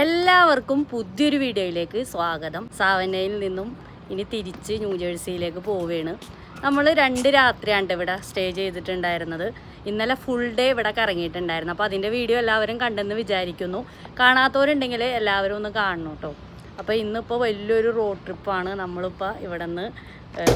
എല്ലാവർക്കും പുതിയൊരു വീഡിയോയിലേക്ക് സ്വാഗതം. സാവനയിൽ നിന്നും ഇനി തിരിച്ച് ന്യൂജേഴ്സിയിലേക്ക് പോവുകയാണ്. നമ്മൾ രണ്ട് രാത്രിയാണ് ഇവിടെ സ്റ്റേ ചെയ്തിട്ടുണ്ടായിരുന്നത്. ഇന്നലെ ഫുൾ ഡേ ഇവിടെ കറങ്ങിയിട്ടുണ്ടായിരുന്നു. അപ്പോൾ അതിന്റെ വീഡിയോ എല്ലാവരും കണ്ടെന്ന് വിചാരിക്കുന്നു. കാണാത്തവരുണ്ടെങ്കിൽ എല്ലാവരും ഒന്ന് കാണണം കേട്ടോ അപ്പോൾ ഇന്നിപ്പോൾ വലിയൊരു റോഡ് ട്രിപ്പാണ് നമ്മളിപ്പോൾ ഇവിടെ നിന്ന്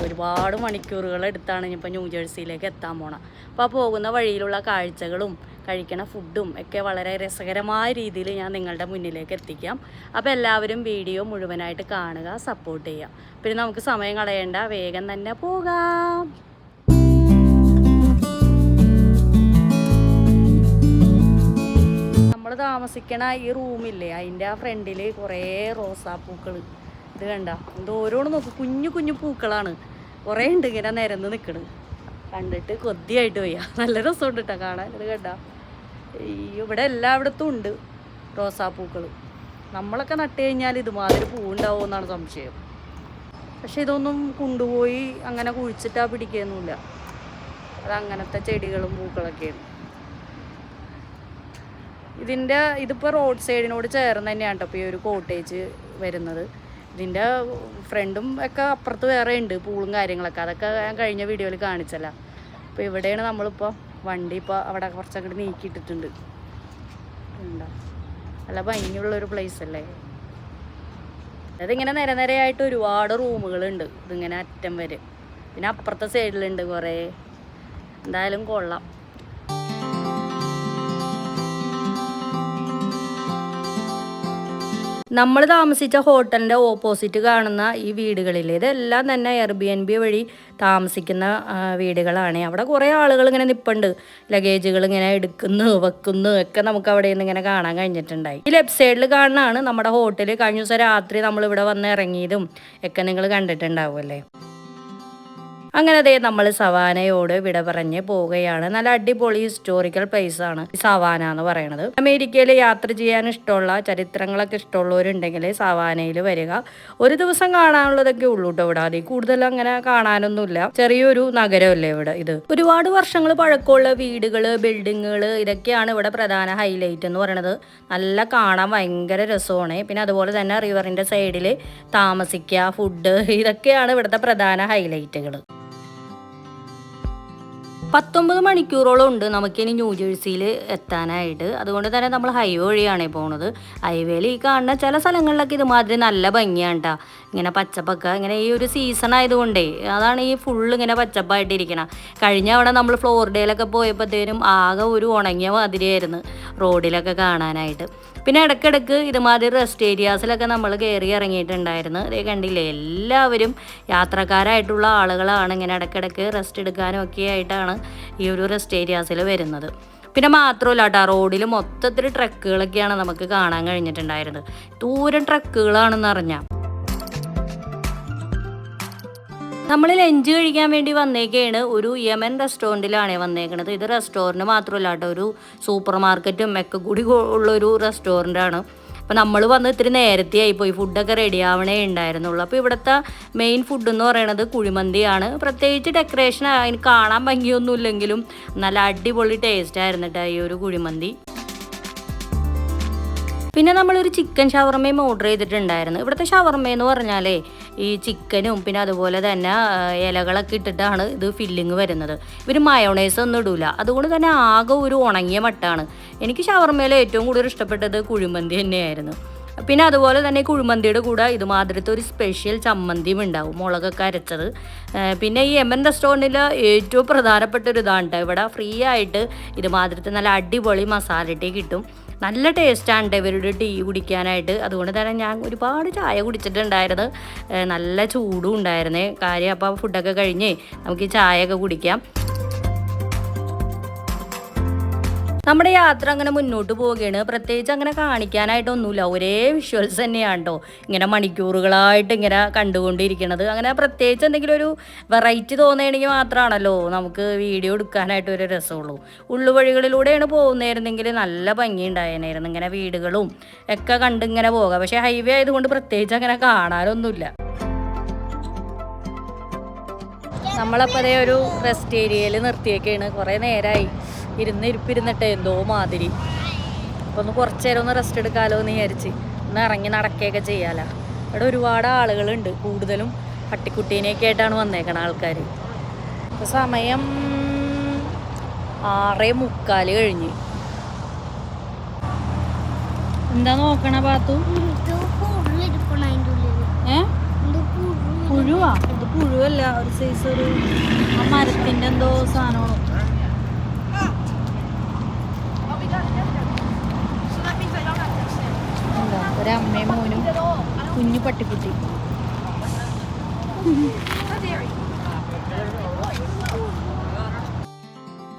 ഒരുപാട് മണിക്കൂറുകൾ എടുത്താണ് ഇനിയിപ്പോൾ ന്യൂജേഴ്സിയിലേക്ക് എത്താൻ പോണം. അപ്പോൾ പോകുന്ന വഴിയിലുള്ള കാഴ്ചകളും കഴിക്കണ ഫുഡും ഒക്കെ വളരെ രസകരമായ രീതിയിൽ ഞാൻ നിങ്ങളുടെ മുന്നിലേക്ക് എത്തിക്കാം. അപ്പോൾ എല്ലാവരും വീഡിയോ മുഴുവനായിട്ട് കാണുക സപ്പോർട്ട് ചെയ്യുക. പിന്നെ നമുക്ക് സമയം കളയേണ്ട വേഗം തന്നെ പോകാം. നമ്മൾ താമസിക്കണ ഈ റൂമില്ലേ അതിന്റെ ആ ഫ്രണ്ടിൽ കുറേ റോസാപ്പൂക്കൾ ഇത് കണ്ട എന്തോരോണ് നോക്ക് കുഞ്ഞു കുഞ്ഞു പൂക്കളാണ്. കുറേ ഉണ്ട് ഇങ്ങനെ നിരന്ന് നിൽക്കണ് കണ്ടിട്ട് കൊതിയായിട്ട് വയ്യ. നല്ല രസമുണ്ട് കേട്ടോ കാണാൻ. ഇത് കണ്ട. ഇവിടെ എല്ലായിടത്തും ഉണ്ട് റോസാപ്പൂക്കൾ നമ്മളൊക്കെ നട്ട് കഴിഞ്ഞാൽ ഇതുമാതിരി പൂവുണ്ടാവും എന്നാണ് സംശയം. പക്ഷെ ഇതൊന്നും കൊണ്ടുപോയി അങ്ങനെ കുഴിച്ചിട്ടാ പിടിക്കുകയൊന്നുമില്ല അത് അങ്ങനത്തെ ചെടികളും പൂക്കളൊക്കെയാണ്. ഇതിന്റെ ഇതിപ്പോൾ റോഡ് സൈഡിനോട് ചേർന്ന് തന്നെയാണ് കേട്ടോ ഈ ഒരു കോട്ടേജ് വരുന്നത്. ഇതിന്റെ ഫ്രണ്ടും ഒക്കെ അപ്പുറത്ത് വേറെ ഉണ്ട് പൂളും കാര്യങ്ങളൊക്കെ. അതൊക്കെ ഞാൻ കഴിഞ്ഞ വീഡിയോയിൽ കാണിച്ചല്ല അപ്പോൾ ഇവിടെയാണ് നമ്മളിപ്പോൾ വണ്ടി ഇപ്പോൾ അവിടെ കുറച്ചങ്ങോട്ട് നീക്കിയിട്ടിട്ടുണ്ട്. ഉണ്ടോ നല്ല ഭംഗിയുള്ളൊരു പ്ലേസ് അല്ലേ? അതിങ്ങനെ നിര നിരയായിട്ട് ഒരുപാട് റൂമുകളുണ്ട്. ഇതിങ്ങനെ അറ്റം വരെ. പിന്നെ അപ്പുറത്തെ സൈഡിലുണ്ട് കുറേ. എന്തായാലും കൊള്ളാം. നമ്മൾ താമസിച്ച ഹോട്ടലിന്റെ ഓപ്പോസിറ്റ് കാണുന്ന ഈ വീടുകളിൽ ഇതെല്ലാം തന്നെ എയർബി എൻ ബി വഴി താമസിക്കുന്ന വീടുകളാണ്. അവിടെ കുറേ ആളുകൾ ഇങ്ങനെ നിൽപ്പുണ്ട് ലഗേജുകൾ ഇങ്ങനെ എടുക്കുന്നു വെക്കുന്നു ഒക്കെ നമുക്ക് അവിടെ നിന്ന് ഇങ്ങനെ കാണാൻ കഴിഞ്ഞിട്ടുണ്ടായി. ഈ ലെഫ്റ്റ് സൈഡിൽ കാണുന്നതാണ് നമ്മുടെ ഹോട്ടൽ കഴിഞ്ഞ ദിവസം രാത്രി നമ്മൾ ഇവിടെ വന്ന് ഇറങ്ങിയതും ഒക്കെ നിങ്ങൾ കണ്ടിട്ടുണ്ടാവുമല്ലേ അങ്ങനെ അതേ നമ്മൾ സവാനയോട് വിട പറഞ്ഞ് പോവുകയാണ്. നല്ല അടിപൊളി ഹിസ്റ്റോറിക്കൽ പ്ലേസ് ആണ് സവാന എന്ന് പറയുന്നത് അമേരിക്കയിൽ യാത്ര ചെയ്യാൻ ഇഷ്ടമുള്ള ചരിത്രങ്ങളൊക്കെ ഇഷ്ടമുള്ളവരുണ്ടെങ്കിൽ സവാനയിൽ വരിക. ഒരു ദിവസം കാണാനുള്ളതൊക്കെ ഉള്ളൂ കേട്ടോ ഇവിടെ. അതിൽ കൂടുതൽ അങ്ങനെ കാണാനൊന്നുമില്ല. ചെറിയൊരു നഗരമല്ലേ ഇവിടെ ഇത്. ഒരുപാട് വർഷങ്ങൾ പഴക്കമുള്ള വീടുകൾ ബിൽഡിങ്ങുകൾ ഇതൊക്കെയാണ് ഇവിടെ പ്രധാന ഹൈലൈറ്റ് എന്ന് പറയുന്നത് നല്ല കാണാൻ ഭയങ്കര രസമാണ്. പിന്നെ അതുപോലെ തന്നെ റിവറിന്റെ സൈഡിൽ താമസിക്കുക ഫുഡ് ഇതൊക്കെയാണ് ഇവിടുത്തെ പ്രധാന ഹൈലൈറ്റുകൾ പത്തൊമ്പത് മണിക്കൂറോളം ഉണ്ട് നമുക്കിനി ന്യൂജേഴ്സിയിൽ എത്താനായിട്ട്. അതുകൊണ്ട് തന്നെ നമ്മൾ ഹൈവേ വഴിയാണ് പോകുന്നത് ഹൈവേയിൽ ഈ കാണുന്ന ചില സ്ഥലങ്ങളിലൊക്കെ ഇതുമാതിരി നല്ല ഭംഗിയാണ് കേട്ടോ ഇങ്ങനെ പച്ചപ്പൊക്കെ ഇങ്ങനെ ഈ ഒരു സീസൺ ആയതുകൊണ്ടേ അതാണ് ഈ ഫുള്ള് ഇങ്ങനെ പച്ചപ്പായിട്ടിരിക്കണം. കഴിഞ്ഞ അവിടെ നമ്മൾ ഫ്ലോറിഡയിലൊക്കെ പോയപ്പോഴത്തേനും ആകെ ഒരു ഉണങ്ങിയ മാതിരിയായിരുന്നു റോഡിലൊക്കെ കാണാനായിട്ട്. പിന്നെ ഇടയ്ക്കിടയ്ക്ക് ഇതുമാതിരി റെസ്റ്റ് ഏരിയാസിലൊക്കെ നമ്മൾ കയറി ഇറങ്ങിയിട്ടുണ്ടായിരുന്നു. അതേ കണ്ടില്ലേ എല്ലാവരും യാത്രക്കാരായിട്ടുള്ള ആളുകളാണ് ഇങ്ങനെ ഇടയ്ക്കിടയ്ക്ക് റെസ്റ്റ് എടുക്കാനും ഒക്കെ ആയിട്ടാണ് ഈ ഒരു റെസ്റ്റ് ഏരിയാസിൽ വരുന്നത്. പിന്നെ മാത്രമല്ല കേട്ടോ റോഡിൽ മൊത്തത്തിൽ ട്രക്കുകളൊക്കെയാണ് നമുക്ക് കാണാൻ കഴിഞ്ഞിട്ടുണ്ടായിരുന്നത്. ദൂരം ട്രക്കുകളാണെന്ന് അറിഞ്ഞാൽ നമ്മൾ ലഞ്ച് കഴിക്കാൻ വേണ്ടി വന്നേക്കാണ്. ഒരു യമൻ റെസ്റ്റോറന്റിലാണ് വന്നേക്കുന്നത് ഇത് റെസ്റ്റോറന്റ് മാത്രമല്ല കേട്ടോ ഒരു സൂപ്പർ മാർക്കറ്റും ഒക്കെ കൂടി ഉള്ളൊരു റെസ്റ്റോറന്റാണ് അപ്പോൾ നമ്മൾ വന്ന് ഇത്തിരി നേരത്തെ ആയിപ്പോയി. ഫുഡൊക്കെ റെഡി ആവണേ ഉണ്ടായിരുന്നുള്ളൂ. അപ്പോൾ ഇവിടുത്തെ മെയിൻ ഫുഡ് എന്ന് പറയുന്നത് കുഴിമന്തിയാണ്. പ്രത്യേകിച്ച് ഡെക്കറേഷൻ അതിന് കാണാൻ ഭംഗിയൊന്നും ഇല്ലെങ്കിലും നല്ല അടിപൊളി ടേസ്റ്റ് ആയിരുന്നു കേട്ടോ ഈ ഒരു കുഴിമന്തി. പിന്നെ നമ്മളൊരു ചിക്കൻ ഷവർമയും ഓർഡർ ചെയ്തിട്ടുണ്ടായിരുന്നു. ഇവിടുത്തെ ഷവർമ എന്ന് പറഞ്ഞാലേ ഈ ചിക്കനും പിന്നെ അതുപോലെ തന്നെ ഇലകളൊക്കെ ഇട്ടിട്ടാണ് ഇത് ഫില്ലിങ് വരുന്നത്. ഇവർ മയോണൈസ് ഒന്നും ഇടൂല. അതുകൊണ്ട് തന്നെ ആകെ ഒരു ഉണങ്ങിയ മട്ടാണ്. എനിക്ക് ഷവർമയിൽ ഏറ്റവും കൂടുതൽ ഇഷ്ടപ്പെട്ടത് കുഴിമന്തി തന്നെയായിരുന്നു. പിന്നെ അതുപോലെ തന്നെ കുഴിമന്തിയുടെ കൂടെ ഇതുമാതിരത്തെ ഒരു സ്പെഷ്യൽ ചമ്മന്തിയും ഉണ്ടാവും മുളകൊക്കെ അരച്ചത്. പിന്നെ ഈ എം എൻ റെസ്റ്റോറന്റിൽ ഏറ്റവും പ്രധാനപ്പെട്ട ഒരു ഇതാണ് ഇവിടെ ഫ്രീ ആയിട്ട് ഇതുമാതിരത്തെ നല്ല അടിപൊളി മസാല കിട്ടും. നല്ല ടേസ്റ്റാണ് ഇവരുടെ ടീ കുടിക്കാനായിട്ട്. അതുകൊണ്ട് തന്നെ ഞാൻ ഒരുപാട് ചായ കുടിച്ചിട്ടുണ്ടായിരുന്നു. നല്ല ചൂടും ഉണ്ടായിരുന്നേ. കാര്യം അപ്പോൾ ഫുഡൊക്കെ കഴിഞ്ഞേ നമുക്ക് ഈ ചായയൊക്കെ കുടിക്കാം. നമ്മുടെ യാത്ര അങ്ങനെ മുന്നോട്ട് പോവുകയാണ്. പ്രത്യേകിച്ച് അങ്ങനെ കാണിക്കാനായിട്ടൊന്നുമില്ല. ഒരേ വിഷ്വൽസ് തന്നെയാണ് കേട്ടോ ഇങ്ങനെ മണിക്കൂറുകളായിട്ട് ഇങ്ങനെ കണ്ടുകൊണ്ടിരിക്കുന്നത് അങ്ങനെ പ്രത്യേകിച്ച് എന്തെങ്കിലും ഒരു വെറൈറ്റി തോന്നുകയാണെങ്കിൽ മാത്രമാണല്ലോ നമുക്ക് വീഡിയോ എടുക്കാനായിട്ട് ഒരു രസമുള്ളൂ. ഉള്ളുവഴികളിലൂടെയാണ് പോകുന്നതായിരുന്നെങ്കിൽ നല്ല ഭംഗി ഇങ്ങനെ വീടുകളും ഒക്കെ കണ്ടിങ്ങനെ പോകാം പക്ഷേ ഹൈവേ ആയതുകൊണ്ട് പ്രത്യേകിച്ച് അങ്ങനെ കാണാനൊന്നുമില്ല. നമ്മളപ്പോൾ അതേ ഒരു റെസ്റ്റ് ഏരിയയിൽ നിർത്തിയൊക്കെയാണ് കുറേ നേരമായി ഇരുന്ന് ഇരിപ്പിരുന്നിട്ട് എന്തോ മാതിരി. അപ്പോൾ ഒന്ന് കുറച്ച് നേരം ഒന്ന് റെസ്റ്റ് എടുക്കാലോ എന്ന് വിചാരിച്ച്. ഒന്ന് ഇറങ്ങി നടക്കുകയൊക്കെ ചെയ്യാലോ. ഇവിടെ ഒരുപാട് ആളുകളുണ്ട്. കൂടുതലും പട്ടിക്കുട്ടീനെയൊക്കെ ആയിട്ടാണ് വന്നേക്കണ ആൾക്കാർ ഇപ്പൊ സമയം ആറേ മുക്കാൽ കഴിഞ്ഞ്. എന്താ നോക്കണ പാത്തു? പുഴുവാ? ഇത് പുഴുവല്ല. ഒരു സൈസ് ഒരു ആ മരത്തിന്റെ എന്തോ സാധനമാണ് എന്താ ഒരമ്മയും മോനും കുഞ്ഞു പട്ടിക്കുട്ടി.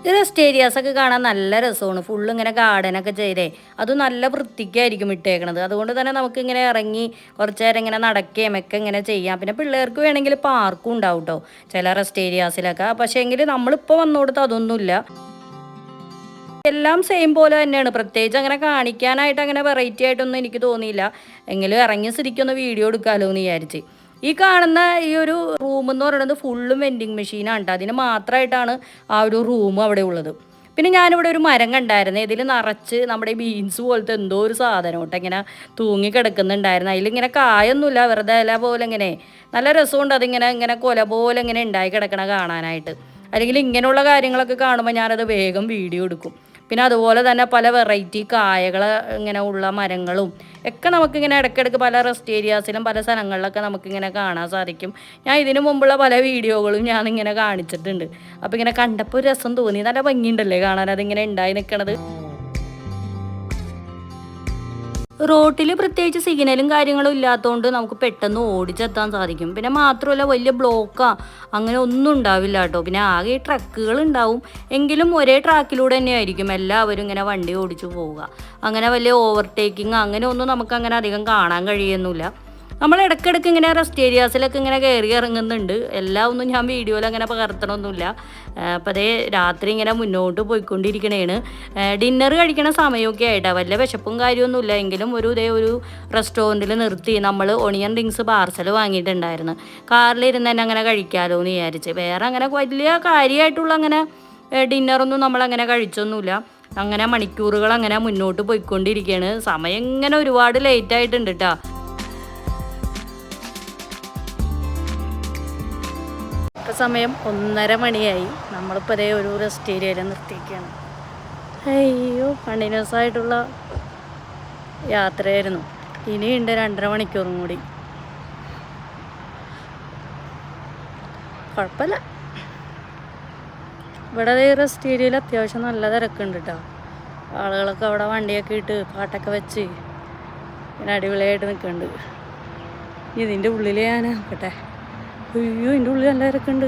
ഈ റെസ്റ്റ് ഏരിയാസ് ഒക്കെ കാണാൻ നല്ല രസമാണ്. ഫുള്ള് ഇങ്ങനെ ഗാർഡനൊക്കെ ചെയ്തേ. അത് നല്ല വൃത്തിക്കായിരിക്കും ഇട്ടേക്കണത്. അതുകൊണ്ട് തന്നെ നമുക്ക് ഇങ്ങനെ ഇറങ്ങി കുറച്ച് നേരം ഇങ്ങനെ നടക്കുകയും ഒക്കെ ഇങ്ങനെ ചെയ്യാം. പിന്നെ പിള്ളേർക്ക് വേണമെങ്കിൽ പാർക്കും ഉണ്ടാവും കേട്ടോ ചില റെസ്റ്റ് ഏരിയാസിലൊക്കെ പക്ഷേ എങ്കിൽ നമ്മളിപ്പോൾ വന്നുകൊടുത്ത് അതൊന്നുമില്ല. എല്ലാം സെയിം പോലെ തന്നെയാണ്. പ്രത്യേകിച്ച് അങ്ങനെ കാണിക്കാനായിട്ട് അങ്ങനെ വെറൈറ്റി ആയിട്ടൊന്നും എനിക്ക് തോന്നിയില്ല. എങ്കിലും ഇറങ്ങിയ സ്ഥിതിക്കൊന്ന് വീഡിയോ എടുക്കാമല്ലോ എന്ന് വിചാരിച്ച്. ഈ കാണുന്ന ഈ ഒരു റൂം എന്ന് പറയുന്നത് ഫുള്ളും വെൻഡിങ് മെഷീനാണ് കേട്ടോ അതിന് മാത്രമായിട്ടാണ് ആ ഒരു റൂം അവിടെ ഉള്ളത്. പിന്നെ ഞാനിവിടെ ഒരു മരം കണ്ടായിരുന്നു. ഇതിൽ നിറച്ച് നമ്മുടെ ബീൻസ് പോലത്തെ എന്തോ ഒരു സാധനം കേട്ടോ ഇങ്ങനെ തൂങ്ങി കിടക്കുന്നുണ്ടായിരുന്നു. അതിലിങ്ങനെ കായൊന്നുമില്ല. വെറുതെ ഇല പോലെ ഇങ്ങനെ. നല്ല രസമുണ്ട് അതിങ്ങനെ ഇങ്ങനെ കൊല പോലെ ഇങ്ങനെ ഉണ്ടായി കിടക്കണ കാണാനായിട്ട്. അല്ലെങ്കിൽ ഇങ്ങനെയുള്ള കാര്യങ്ങളൊക്കെ കാണുമ്പോൾ ഞാനത് വേഗം വീഡിയോ എടുക്കും. പിന്നെ അതുപോലെ തന്നെ പല വെറൈറ്റി കായകൾ ഇങ്ങനെ ഉള്ള മരങ്ങളും ഒക്കെ നമുക്കിങ്ങനെ ഇടയ്ക്കിടയ്ക്ക് പല റെസ്റ്റ് ഏരിയാസിലും പല സ്ഥലങ്ങളിലൊക്കെ നമുക്കിങ്ങനെ കാണാൻ സാധിക്കും. ഞാൻ ഇതിനു മുമ്പുള്ള പല വീഡിയോകളും ഞാൻ ഇങ്ങനെ കാണിച്ചിട്ടുണ്ട്. അപ്പോൾ ഇങ്ങനെ കണ്ടപ്പോൾ രസം തോന്നി. നല്ല ഭംഗിയുണ്ടല്ലേ കാണാൻ? അതിങ്ങനെ ഉണ്ടായി നിൽക്കണത് റോട്ടിൽ പ്രത്യേകിച്ച് സിഗ്നലും കാര്യങ്ങളും ഇല്ലാത്തതുകൊണ്ട് നമുക്ക് പെട്ടെന്ന് ഓടിച്ചെത്താൻ സാധിക്കും. പിന്നെ മാത്രമല്ല വലിയ ബ്ലോക്കാ അങ്ങനെ ഒന്നും ഉണ്ടാവില്ല കേട്ടോ. പിന്നെ ആകെ ട്രക്കുകൾ ഉണ്ടാവും. എങ്കിലും ഒരേ ട്രാക്കിലൂടെ തന്നെയായിരിക്കും എല്ലാവരും ഇങ്ങനെ വണ്ടി ഓടിച്ചു പോവുക. അങ്ങനെ വലിയ ഓവർടേക്കിംഗ് അങ്ങനെ ഒന്നും നമുക്ക് അങ്ങനെ അധികം കാണാൻ കഴിയുന്നില്ല. നമ്മൾ ഇടയ്ക്കിടയ്ക്ക് ഇങ്ങനെ റെസ്റ്റ് ഏരിയാസിലൊക്കെ ഇങ്ങനെ കയറി ഇറങ്ങുന്നുണ്ട്. എല്ലാം ഒന്നും ഞാൻ വീഡിയോയിൽ അങ്ങനെ പകർത്തണമൊന്നുമില്ല അപ്പം അതേ രാത്രി ഇങ്ങനെ മുന്നോട്ട് പോയിക്കൊണ്ടിരിക്കണേണ്. ഡിന്നർ കഴിക്കണ സമയമൊക്കെ ആയിട്ടാ. വല്ല വിശപ്പും കാര്യമൊന്നുമില്ല. എങ്കിലും ഒരു ഇതേ ഒരു റെസ്റ്റോറന്റിൽ നിർത്തി നമ്മൾ ഒണിയൻ റിങ്സ് പാർസൽ വാങ്ങിയിട്ടുണ്ടായിരുന്നു. കാറിലിരുന്ന് തന്നെ അങ്ങനെ കഴിക്കാമല്ലോ എന്ന് വിചാരിച്ച്. വേറെ അങ്ങനെ വലിയ കാര്യമായിട്ടുള്ള അങ്ങനെ ഡിന്നറൊന്നും നമ്മളങ്ങനെ കഴിച്ചൊന്നുമില്ല. അങ്ങനെ മണിക്കൂറുകൾ അങ്ങനെ മുന്നോട്ട് പോയിക്കൊണ്ടിരിക്കുകയാണ് സമയം ഇങ്ങനെ ഒരുപാട് ലേറ്റ് ആയിട്ടുണ്ട് കേട്ടോ സമയം ഒന്നര മണിയായി. നമ്മളിപ്പോൾ അതേ ഒരു റെസ്റ്റ് ഏരിയയിൽ നിർത്തിയിരിക്കുകയാണ്. അയ്യോ കണ്ടിന്യൂസ് ആയിട്ടുള്ള യാത്രയായിരുന്നു. ഇനിയുണ്ട് രണ്ടര മണിക്കൂറും കൂടി. കുഴപ്പമില്ല. ഇവിടെ അതേ റെസ്റ്റ് ഏരിയയിൽ അത്യാവശ്യം നല്ല തിരക്കുണ്ട് കേട്ടോ ആളുകളൊക്കെ അവിടെ വണ്ടിയൊക്കെ ഇട്ട് പാട്ടൊക്കെ വെച്ച് ഇങ്ങനെ അടിപൊളിയായിട്ട് നിൽക്കുന്നുണ്ട്. ഇതിന്റെ ഉള്ളിൽ ഞാൻ നോക്കട്ടെ അയ്യോ എന്റെ ഉള്ളിൽ എല്ലാവരൊക്കെ ഉണ്ട്.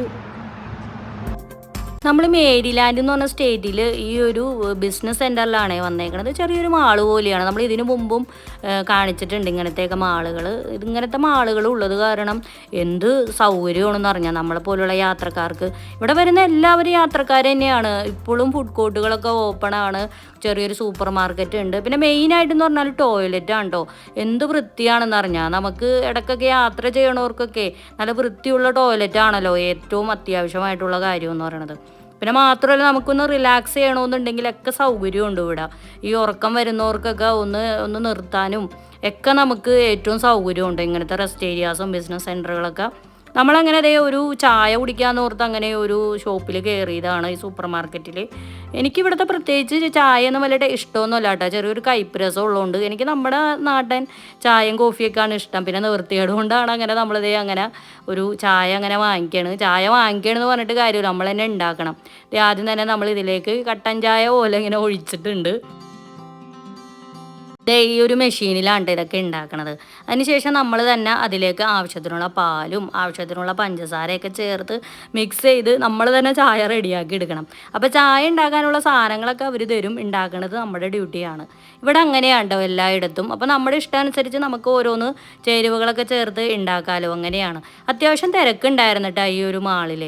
നമ്മൾ മേരിലാൻഡ് എന്ന് പറഞ്ഞ സ്റ്റേറ്റിൽ ഈ ഒരു ബിസിനസ് സെന്ററിലാണ് വന്നേക്കുന്നത് ചെറിയൊരു മാൾ പോലെയാണ്. നമ്മൾ ഇതിനു മുമ്പും കാണിച്ചിട്ടുണ്ട് ഇങ്ങനത്തെയൊക്കെ മാളുകൾ ഇങ്ങനത്തെ മാളുകൾ ഉള്ളത് കാരണം എന്ത് സൗകര്യമാണെന്ന് പറഞ്ഞാൽ നമ്മളെ പോലുള്ള യാത്രക്കാർക്ക്. ഇവിടെ വരുന്ന എല്ലാവരും യാത്രക്കാർ തന്നെയാണ്. ഇപ്പോഴും ഫുഡ് കോർട്ടുകളൊക്കെ ഓപ്പൺ ആണ്. ചെറിയൊരു സൂപ്പർ മാർക്കറ്റ് ഉണ്ട്. പിന്നെ മെയിനായിട്ടെന്ന് പറഞ്ഞാൽ ടോയ്ലറ്റ് ആണ് കേട്ടോ എന്ത് വൃത്തിയാണെന്ന് അറിഞ്ഞാൽ നമുക്ക് ഇടയ്ക്കൊക്കെ യാത്ര ചെയ്യണവർക്കൊക്കെ നല്ല വൃത്തിയുള്ള ടോയ്ലറ്റ് ആണല്ലോ ഏറ്റവും അത്യാവശ്യമായിട്ടുള്ള കാര്യം എന്ന് പറയുന്നത് പിന്നെ മാത്രമല്ല നമുക്കൊന്ന് റിലാക്സ് ചെയ്യണമെന്നുണ്ടെങ്കിലൊക്കെ സൗകര്യമുണ്ട് ഇവിടെ. ഈ ഉറക്കം വരുന്നവർക്കൊക്കെ ഒന്ന് ഒന്ന് നിർത്താനും ഒക്കെ നമുക്ക് ഏറ്റവും സൗകര്യമുണ്ട്. ഇങ്ങനത്തെ റെസ്റ്റ് ഏരിയാസും ബിസിനസ് സെന്ററുകളൊക്കെ നമ്മളങ്ങനെ അതേ ഒരു ചായ കുടിക്കാന്ന് ഓർത്ത് അങ്ങനെ ഒരു ഷോപ്പിൽ കയറിയതാണ് ഈ സൂപ്പർ മാർക്കറ്റിൽ എനിക്കിവിടുത്തെ പ്രത്യേകിച്ച് ചായ ഒന്നും വലിയ കേട്ടോ. ചെറിയൊരു കയ്പ്പ് രസം ഉള്ളതുകൊണ്ട് എനിക്ക് നമ്മുടെ നാടൻ ചായയും കോഫിയൊക്കെയാണ് ഇഷ്ടം. പിന്നെ നിവൃത്തികേട് കൊണ്ടാണ് അങ്ങനെ നമ്മളിതേ അങ്ങനെ ഒരു ചായ അങ്ങനെ വാങ്ങിക്കുകയാണ് ചായ വാങ്ങിക്കുകയാണെന്ന് പറഞ്ഞിട്ട് കാര്യമില്ല. നമ്മൾ തന്നെ ഉണ്ടാക്കണം ആദ്യം തന്നെ നമ്മൾ ഇതിലേക്ക് കട്ടൻ ചായ പോലെ ഇങ്ങനെ ഒഴിച്ചിട്ടുണ്ട്. ദേ ഒരു മെഷീനിലാണ് ഇതൊക്കെ ഉണ്ടാക്കണത് അതിനുശേഷം നമ്മൾ തന്നെ അതിലേക്ക് ആവശ്യത്തിനുള്ള പാലും ആവശ്യത്തിനുള്ള പഞ്ചസാരയൊക്കെ ചേർത്ത് മിക്സ് ചെയ്ത് നമ്മൾ തന്നെ ചായ റെഡിയാക്കി എടുക്കണം. അപ്പോൾ ചായ ഉണ്ടാക്കാനുള്ള സാധനങ്ങളൊക്കെ അവർ തരും. ഉണ്ടാക്കുന്നത് നമ്മുടെ ഡ്യൂട്ടിയാണ് ഇവിടെ അങ്ങനെയാണ് കേട്ടോ എല്ലായിടത്തും? അപ്പോൾ നമ്മുടെ ഇഷ്ടമനുസരിച്ച് നമുക്ക് ഓരോന്ന് ചേരുവകളൊക്കെ ചേർത്ത് ഉണ്ടാക്കാമല്ലോ അങ്ങനെയാണ്. അത്യാവശ്യം തിരക്കുണ്ടായിരുന്നു കേട്ടോ ഈ ഒരു മാളിൽ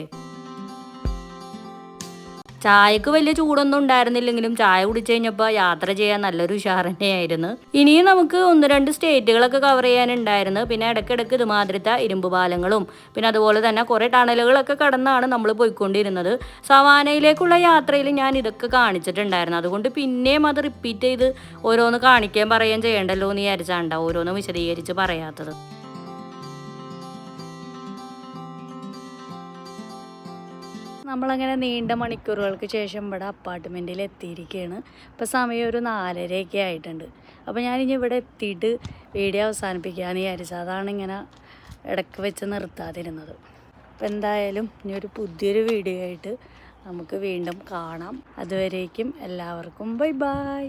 ചായക്ക് വലിയ ചൂടൊന്നും ഉണ്ടായിരുന്നില്ലെങ്കിലും ചായ കുടിച്ചു കഴിഞ്ഞപ്പോൾ യാത്ര ചെയ്യാൻ നല്ലൊരു ഉഷാർ തന്നെയായിരുന്നു ഇനിയും നമുക്ക് ഒന്ന് രണ്ട് സ്റ്റേറ്റുകളൊക്കെ കവർ ചെയ്യാനുണ്ടായിരുന്നു. പിന്നെ ഇടയ്ക്കിടയ്ക്ക് ഇതുമാതിരത്തെ ഇരുമ്പ് പാലങ്ങളും പിന്നെ അതുപോലെ തന്നെ കുറേ ടണലുകളൊക്കെ കടന്നാണ് നമ്മൾ പോയിക്കൊണ്ടിരുന്നത്. സവാനയിലേക്കുള്ള യാത്രയിൽ ഞാൻ ഇതൊക്കെ കാണിച്ചിട്ടുണ്ടായിരുന്നു. അതുകൊണ്ട് പിന്നെയും അത് റിപ്പീറ്റ് ചെയ്ത് ഓരോന്ന് കാണിക്കാൻ പറയുകയും ചെയ്യണ്ടല്ലോ എന്ന് വിചാരിച്ചാണ്ട ഓരോന്ന് വിശദീകരിച്ച് പറയാത്തത്. നമ്മളങ്ങനെ നീണ്ട മണിക്കൂറുകൾക്ക് ശേഷം ഇവിടെ അപ്പാർട്ട്മെന്റിൽ എത്തിയിരിക്കുകയാണ് ഇപ്പോൾ സമയം ഒരു നാലരയൊക്കെ ആയിട്ടുണ്ട്. അപ്പോൾ ഞാനിനി ഇവിടെ എത്തിയിട്ട് വീഡിയോ അവസാനിപ്പിക്കാമെന്ന് വിചാരിച്ചത് അതാണ് ഇങ്ങനെ ഇടയ്ക്ക് വെച്ച് നിർത്താതിരുന്നത്. അപ്പോൾ എന്തായാലും ഇനി ഒരു പുതിയൊരു വീഡിയോ ആയിട്ട് നമുക്ക് വീണ്ടും കാണാം. അതുവരേക്കും എല്ലാവർക്കും ബൈ ബൈ.